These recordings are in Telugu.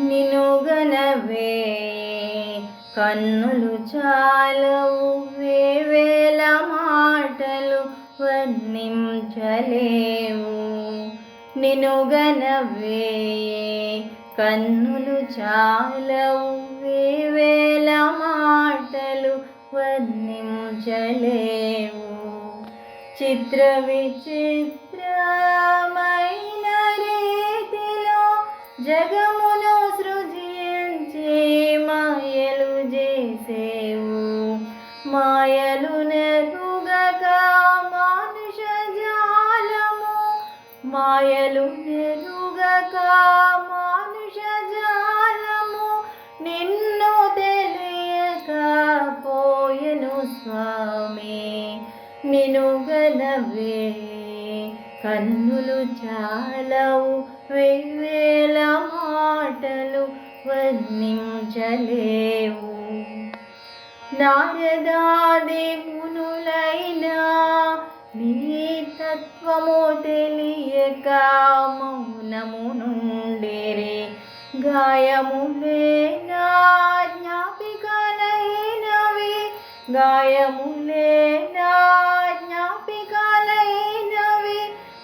నినుగనవే కన్నులు చాలవు వేవేల మాటలు వర్ణించలేవు. నినుగనవే కన్నులు చాలవు వేవేల మాటలు వర్ణించలేవు. చిత్ర విచిత్రమైన రీతిలో జగమును మాయలు నెరుగక మానుష జాలము. మాయలు నెరుగక మానుష జాలము. నిన్ను తెలియక పోయెను స్వామి నినుగనవే కన్నులు చాలవు వేవేల మాటలు వర్ణించలేవు. నారదాది మునులైనా నీ తత్వము తెలియక మౌనము నుండేరే గాయములేనా జ్ఞాపికలైనవి. గాయములేనా జ్ఞాపికలైనవి.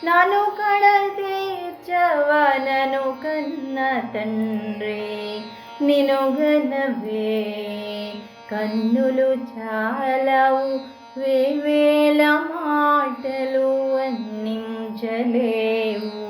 నన్ను కడ తీర్చవనను కన్న తండ్రి నిను నినుగనవే కన్నులు చాలవు వేవేల మాటలు అందించలేవు.